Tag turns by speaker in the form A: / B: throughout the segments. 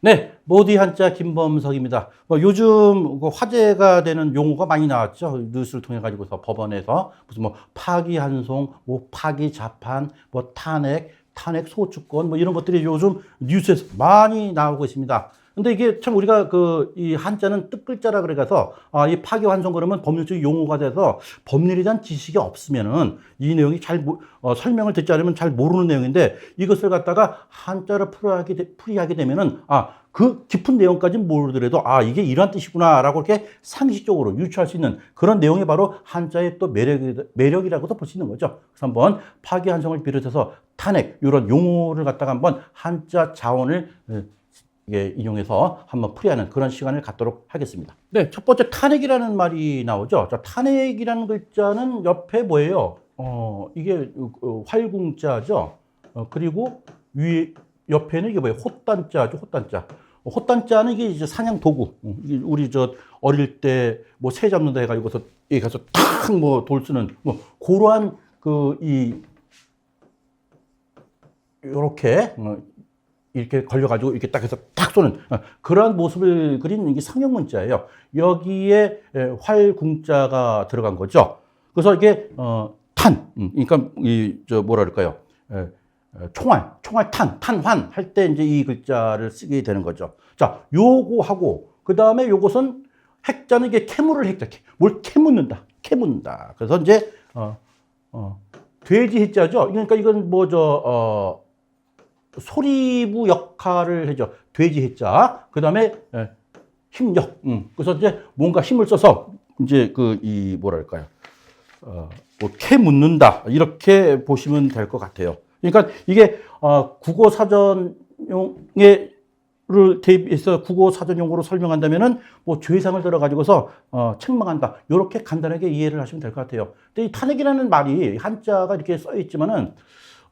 A: 네, 모디 한자 김범석입니다. 뭐 요즘 그 화제가 되는 용어가 많이 나왔죠. 뉴스를 통해 가지고서 법원에서 무슨 뭐 파기환송, 뭐 파기자판, 뭐 탄핵, 탄핵 소추권 뭐 이런 것들이 요즘 뉴스에서 많이 나오고 있습니다. 근데 이게 참 우리가 그 이 한자는 뜻글자라 그래서 아, 이 파기환송 그러면 법률적 용어가 돼서 법률에 대한 지식이 없으면은 이 내용이 잘 모- 어, 설명을 듣지 않으면 잘 모르는 내용인데 이것을 갖다가 한자로 풀이하게, 되- 풀이하게 되면은 아, 그 깊은 내용까지 모르더라도 아, 이게 이런 뜻이구나라고 이렇게 상식적으로 유추할 수 있는 그런 내용이 바로 한자의 또 매력이, 매력이라고도 볼 수 있는 거죠. 그래서 한번 파기환송을 비롯해서 탄핵 이런 용어를 갖다가 한번 한자 자원을 에, 이게 인용해서 한번 풀이하는 그런 시간을 갖도록 하겠습니다. 네, 첫 번째 탄핵이라는 말이 나오죠. 자, 탄핵이라는 글자는 옆에 뭐예요? 어, 이게 어, 활궁자죠. 어, 그리고 위 옆에는 이게 뭐예요? 호단자죠, 호단자. 어, 호단자는 이게 이제 사냥 도구. 어, 이게 우리 저 어릴 때 뭐 새 잡는다 해가지고서 여기 가서 탁 뭐 돌 쓰는 뭐 그러한 그 이 요렇게 어, 이렇게 걸려가지고 이렇게 딱 해서 탁 쏘는 어, 그러한 모습을 그린 이게 상형 문자예요. 여기에 에, 활궁자가 들어간 거죠. 그래서 이게 어, 탄, 음, 그러니까 이 저 뭐라 그럴까요? 총알, 총알 탄, 탄환 할 때 이제 이 글자를 쓰게 되는 거죠. 자, 요거 하고 그 다음에 요것은 핵자는 이게 캐물을 핵자, 캐- 뭘 캐묻는다, 캐묻는다. 그래서 이제 어, 어, 돼지 해자죠. 그러니까 이건 뭐저 어, 소리부 역할을 해죠. 돼지 해자. 그 다음에 힘력. 음. 그래서 이제 뭔가 힘을 써서 이제 그 이 뭐랄까요. 어, 뭐 캐묻는다. 이렇게 보시면 될 것 같아요. 그러니까 이게 어, 국어 사전용의 를 대비해서 국어 사전 용어로 설명한다면은 뭐 죄상을 들어 가지고서 어 책망한다 이렇게 간단하게 이해를 하시면 될 것 같아요. 근데 이 탄핵이라는 말이 한자가 이렇게 써 있지만은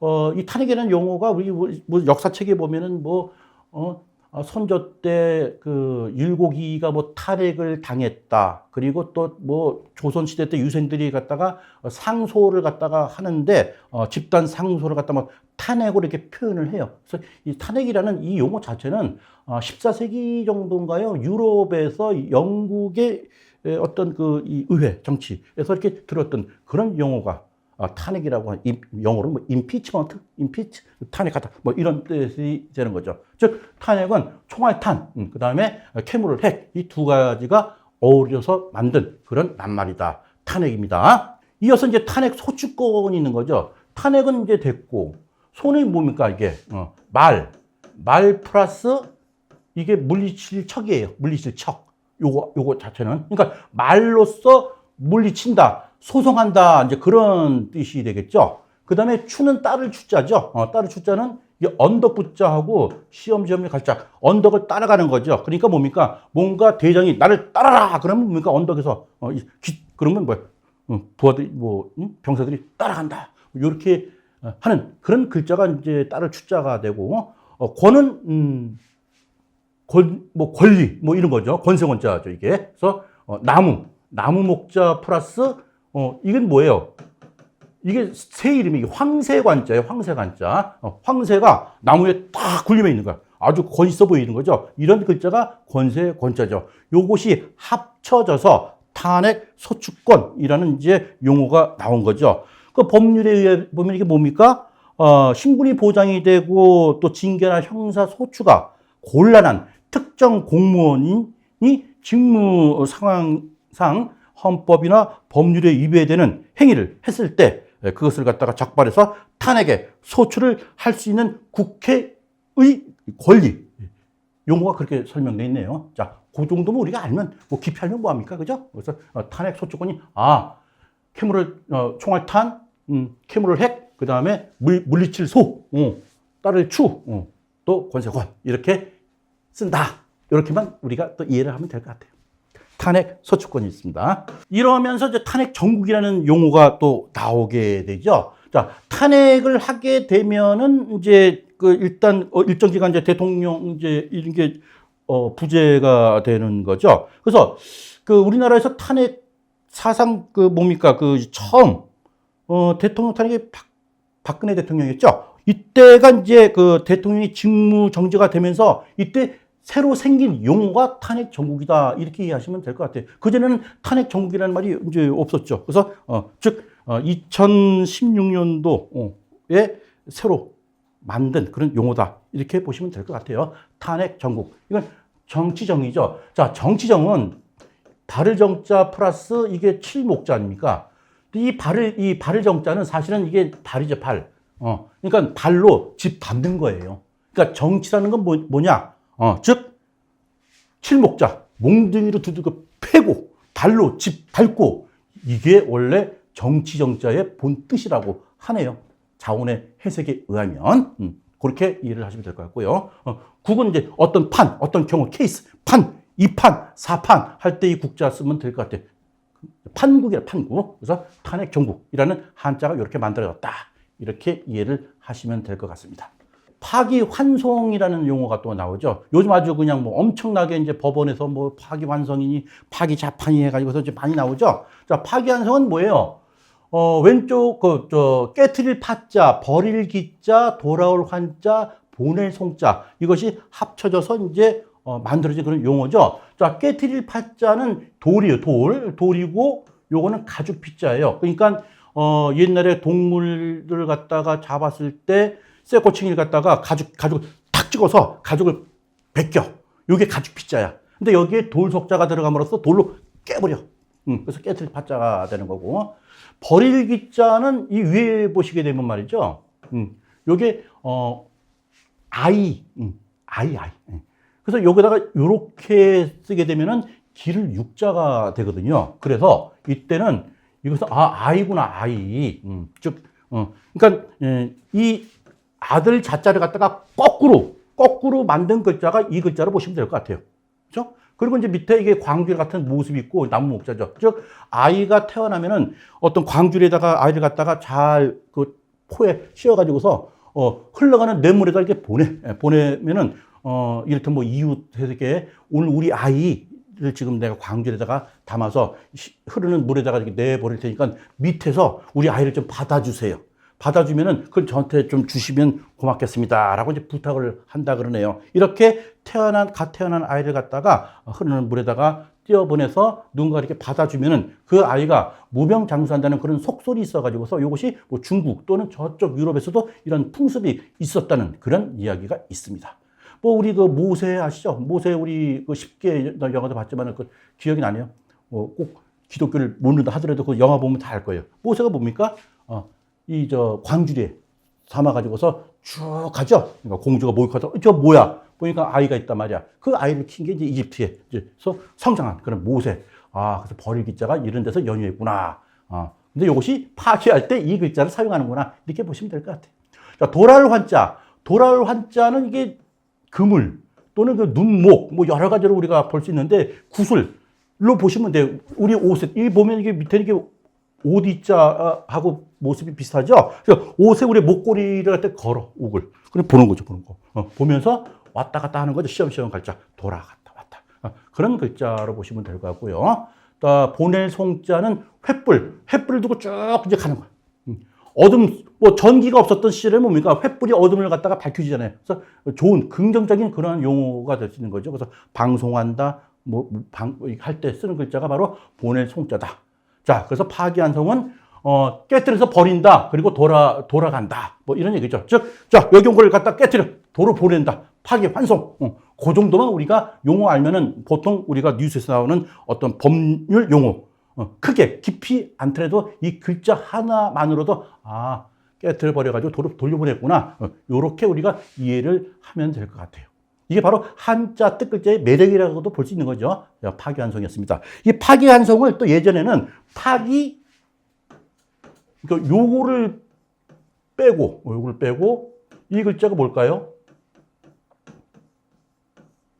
A: 어 이 탄핵이라는 용어가 우리 뭐- 뭐 역사책에 보면은 뭐 어 선조 때 그 율곡이가 뭐 탄핵을 당했다. 그리고 또 뭐 조선 시대 때 유생들이 갖다가 어, 상소를 갖다가 하는데 어 집단 상소를 뭐 탄핵으로 이렇게 표현을 해요. 그래서 이 탄핵이라는 이 용어 자체는 어 14세기 정도인가요? 유럽에서 영국의 에, 어떤 그 이 의회 정치에서 이렇게 들었던 그런 용어가 아, 탄핵이라고 한 임- 영어로 뭐 임피치먼트, 임피치 탄핵하다 뭐 이런 뜻이 되는 거죠. 즉 탄핵은 총알탄, 음, 그 다음에 캐물을 핵 이 두 가지가 어우러져서 만든 그런 낱말이다. 탄핵입니다. 이어서 이제 탄핵 소추권이 있는 거죠. 탄핵은 이제 됐고 손이 뭡니까 이게 어, 말, 말 플러스 이게 물리칠 척이에요. 물리칠 척. 요거 요거 자체는 그러니까 말로써 물리친다, 소송한다 이제 그런 뜻이 되겠죠. 그 다음에 추는 따를 추자죠. 어, 따를 추자는 이게 언덕 붙자하고 시험 지점의 갈자 언덕을 따라가는 거죠. 그러니까 뭡니까? 뭔가 대장이 나를 따라라 그러면 뭡니까? 언덕에서 어, 이 기, 그러면 뭐야? 어, 부하들이 뭐 응? 병사들이 따라간다. 이렇게 어, 하는 그런 글자가 이제 따를 추자가 되고 어, 권은 음, 권, 뭐 권리 뭐 이런 거죠. 권세권자죠 이게. 그래서 어, 나무 나무 목자 플러스 어 이건 뭐예요? 이게 새 이름이 황새관자예요. 황새관자. 어, 황새가 나무에 딱 굴림해 있는 거야. 아주 권 있어 보이는 거죠. 이런 글자가 권세 권자죠. 요것이 합쳐져서 탄핵 소추권이라는 이제 용어가 나온 거죠. 그 법률에 의해 보면 이게 뭡니까? 어, 신분이 보장이 되고 또 징계나 형사 소추가 곤란한 특정 공무원이 직무 상황상 헌법이나 법률에 위배되는 행위를 했을 때 예, 그것을 갖다가 적발해서 탄핵에 소추를 할 수 있는 국회의 권리 용어가 그렇게 설명되어 있네요. 자, 그 정도면 우리가 알면 뭐 깊이 알면 뭐 합니까, 그죠? 그래서 어, 탄핵 소추권이 아 캐물을 어, 총알 탄, 음, 캐물을 핵, 그 다음에 물 물리칠 소, 어, 딸을 추, 어, 또 권세권 이렇게 쓴다. 이렇게만 우리가 또 이해를 하면 될 것 같아요. 탄핵 소추권이 있습니다. 이러면서 이제 탄핵 정국이라는 용어가 또 나오게 되죠. 자, 탄핵을 하게 되면은 이제 그 일단 어, 일정 기간 이제 대통령 이제 이런 게 어, 부재가 되는 거죠. 그래서 그 우리나라에서 탄핵 사상 그 뭡니까 그 처음 어, 대통령 탄핵이 박, 박근혜 대통령이었죠. 이때가 이제 그 대통령이 직무 정지가 되면서 이때 새로 생긴 용어가 탄핵 정국이다 이렇게 이해하시면 될 것 같아요. 그 전에는 탄핵 정국이라는 말이 이제 없었죠. 그래서 어, 즉 어, 2016년도에 새로 만든 그런 용어다 이렇게 보시면 될 것 같아요. 탄핵 정국 이건 정치정이죠. 자 정치정은 발을 정자 플러스 이게 칠목자 아닙니까? 이 발을 이 발을 정자는 사실은 이게 발이죠 발. 어 그러니까 발로 집 닫는 거예요. 그러니까 정치라는 건 뭐, 뭐냐? 어, 즉 칠목자 몽둥이로 두들겨 패고 발로 집 밟고 이게 원래 정치 정자의 본 뜻이라고 하네요. 자원의 해석에 의하면 음, 그렇게 이해를 하시면 될 것 같고요. 어, 국은 이제 어떤 판, 어떤 경우 케이스, 판, 이판, 사판 할 때 이 국자 쓰면 될 것 같아요. 판국이라 판국. 그래서 탄핵 정국이라는 한자가 이렇게 만들어졌다. 이렇게 이해를 하시면 될 것 같습니다. 파기환송이라는 용어가 또 나오죠. 요즘 아주 그냥 뭐 엄청나게 이제 법원에서 뭐 파기환송이니 파기자판이 해가지고서 이제 많이 나오죠. 자, 파기환송은 뭐예요? 어, 왼쪽 그, 저, 깨트릴 파자, 버릴 기자, 돌아올 환자, 보낼 송자. 이것이 합쳐져서 이제 어, 만들어진 그런 용어죠. 자, 깨트릴 파자는 돌이에요, 돌. 돌이고, 요거는 가죽 피자예요. 그러니까, 어, 옛날에 동물들을 갖다가 잡았을 때, 쇠 꼬챙이를 갖다가 가죽, 가죽 탁 찍어서 가죽을 벗겨. 요게 가죽 피자야. 근데 여기에 돌 속자가 들어감으로써 돌로 깨버려. 음, 그래서 깨트릴 파자가 되는 거고. 버릴 기자는 이 위에 보시게 되면 말이죠. 음, 요게, 어, 아이, 음, 아이, 아이. 음. 그래서 여기다가 요렇게 쓰게 되면은 기를 육자가 되거든요. 그래서 이때는 이것은 아, 아이구나, 아이. 음, 즉, 어, 그러니까, 예, 이 아들 자자를 갖다가 거꾸로, 거꾸로 만든 글자가 이 글자로 보시면 될 것 같아요. 그죠? 그리고 이제 밑에 이게 광줄 같은 모습이 있고 나무 목자죠. 즉, 아이가 태어나면은 어떤 광줄에다가 아이를 갖다가 잘 그 포에 씌워가지고서 어, 흘러가는 뇌물에다 이렇게 보내, 예, 보내면은 어, 이를테면 뭐 이웃에게 오늘 우리 아이 를 지금 내가 광줄에다가 담아서 시- 흐르는 물에다가 이렇게 내버릴 테니까 밑에서 우리 아이를 좀 받아주세요. 받아주면은 그걸 저한테 좀 주시면 고맙겠습니다. 라고 이제 부탁을 한다 그러네요. 이렇게 태어난, 갓 태어난 아이를 갖다가 흐르는 물에다가 띄어보내서 누군가 이렇게 받아주면은 그 아이가 무병장수한다는 그런 속설이 있어가지고서 이것이 뭐 중국 또는 저쪽 유럽에서도 이런 풍습이 있었다는 그런 이야기가 있습니다. 뭐 우리 그 모세 아시죠? 모세 우리 그 쉽게 영화도 봤지만 그 기억이 나네요. 어, 꼭 기독교를 모른다 하더라도 그 영화 보면 다 알 거예요. 모세가 뭡니까? 어, 이저 광주리에 삼아가지고서 쭉 가죠. 그러니까 공주가 목욕하다. 저 뭐야? 보니까 아이가 있단 말이야. 그 아이를 킨 게 이제 이집트에 이제서 성장한 그런 모세. 아, 그래서 버릴 기자가 이런 데서 연유했구나. 아, 근데 이것이 파괴할 때 이 글자를 사용하는구나. 이렇게 보시면 될 것 같아요. 자, 도랄 환자. 도랄 환자는 이게 그물 또는 그 눈목 뭐 여러 가지로 우리가 볼 수 있는데 구슬로 보시면 돼요. 우리 옷에 이 보면 이게 밑에 이게 옷 이자하고 모습이 비슷하죠. 그래서 우리 목걸이를 갖다 걸어 옥을 그냥 보는 거죠, 보는 거. 어, 보면서 왔다 갔다 하는 거죠. 시험시험 갈자 돌아갔다 왔다 어, 그런 글자로 보시면 될 것 같고요. 또 보낼 송자는 횃불, 횃불을 두고 쭉 이제 가는 거예요. 음. 어둠, 뭐 전기가 없었던 시절에 뭡니까? 횃불이 어둠을 갖다가 밝혀주잖아요. 그래서 좋은 긍정적인 그런 용어가 될 수 있는 거죠. 그래서 방송한다, 뭐, 방, 할 때 쓰는 글자가 바로 보낼 송자다. 자, 그래서 파기환송은 어, 깨뜨려서 버린다. 그리고 돌아, 돌아간다. 뭐 이런 얘기죠. 즉, 자, 걸 갖다 깨뜨려. 도로 보낸다. 파기환송. 어, 그 정도만 우리가 용어 알면은 보통 우리가 뉴스에서 나오는 어떤 법률 용어. 어, 크게, 깊이 않더라도 이 글자 하나만으로도 아, 깨뜨려 버려가지고 도로 돌려보냈구나. 어, 요렇게 우리가 이해를 하면 될 것 같아요. 이게 바로 한자 뜻글자의 매력이라고도 볼 수 있는 거죠. 자, 파기환송이었습니다. 이 파기환송을 또 예전에는 파기, 그러니까 요거를 빼고, 요거를 빼고, 이 글자가 뭘까요?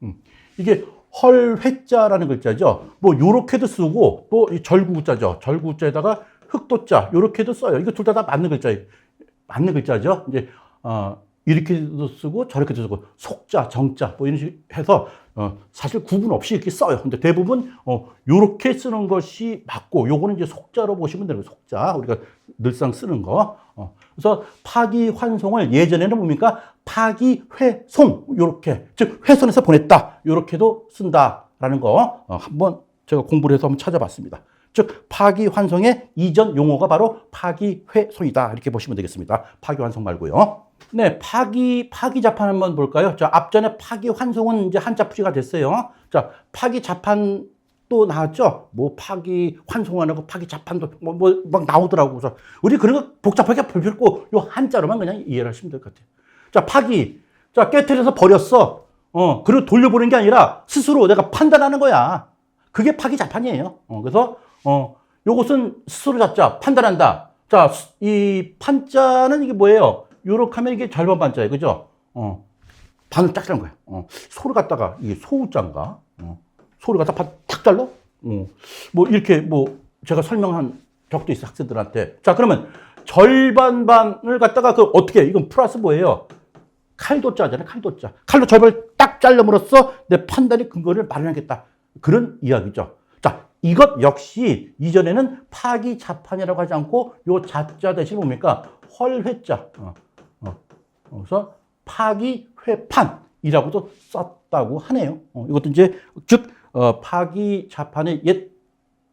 A: 음, 이게 헐회자라는 글자죠. 뭐 요렇게도 쓰고 또 이 절구자죠. 절구자에다가 흑도자 요렇게도 써요. 이거 둘 다 다 맞는 글자예요. 맞는 글자죠. 이제 어, 이렇게도 쓰고 저렇게도 쓰고 속자, 정자 뭐 이런 식 해서 어, 사실 구분 없이 이렇게 써요. 근데 대부분 어, 요렇게 쓰는 것이 맞고 요거는 이제 속자로 보시면 되는 거예요. 속자. 우리가 늘상 쓰는 거. 어, 그래서 파기 환송을 예전에는 뭡니까? 파기 회송 요렇게 즉 회선해서 보냈다. 요렇게도 쓴다라는 거 어, 한번 제가 공부를 해서 한번 찾아봤습니다. 즉 파기 환송의 이전 용어가 바로 파기 회송이다. 이렇게 보시면 되겠습니다. 파기 환송 말고요. 네, 파기 파기 자판 한번 볼까요? 자, 앞전에 파기 환송은 이제 한자 풀이가 됐어요. 자, 파기 자판 또 나왔죠? 뭐 파기 환송하고 파기 자판도 뭐 뭐 막 나오더라고. 그래서 우리 그런 거 복잡하게 없고 요 한자로만 그냥 이해를 하시면 될 것 같아요. 자, 파기. 자, 깨트려서 버렸어. 어, 그리고 돌려보는 게 아니라 스스로 내가 판단하는 거야. 그게 파기 자판이에요. 어, 그래서 어, 요것은 스스로 잡자, 판단한다. 자, 수- 이 판자는 이게 뭐예요? 요렇게 하면 이게 절반 판자예요. 그죠? 어, 반을 딱 자른 거예요. 어, 소를 갖다가 이게 소우자인가? 어, 소를 갖다 반탁 잘라? 어, 뭐 이렇게 뭐 제가 설명한 적도 있어 학생들한테. 자, 그러면 절반 반을 갖다가 그 어떻게 해? 이건 플러스 뭐예요? 칼도 자잖아요. 칼도 자. 칼로 절반을 딱 잘름으로써 내 판단의 근거를 마련하겠다. 그런 이야기죠. 자, 이것 역시 이전에는 파기 자판이라고 하지 않고 요 자자 대신 뭡니까? 헐회자. 어, 어. 그래서 파기 회판이라고도 썼다고 하네요. 어, 이것도 이제 즉 어, 파기 자판의 옛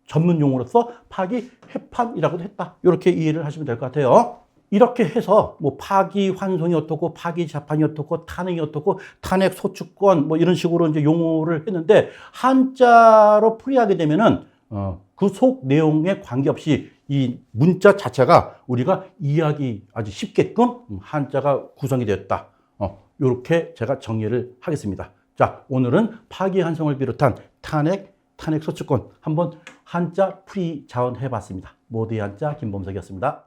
A: 전문 용어로서 파기 회판이라고도 했다. 이렇게 이해를 하시면 될 것 같아요. 이렇게 해서 뭐 파기 환송이 어떻고 파기 자판이 어떻고 탄핵이 어떻고 탄핵 소추권 뭐 이런 식으로 이제 용어를 했는데 한자로 풀이하게 되면은 어, 그 속 내용에 관계없이 이 문자 자체가 우리가 이해하기 아주 쉽게끔 한자가 구성이 되었다. 어, 이렇게 제가 정리를 하겠습니다. 자, 오늘은 파기 환송을 비롯한 탄핵, 탄핵 소추권 한번 한자 풀이 자원해 봤습니다. 모두의 한자 김범석이었습니다.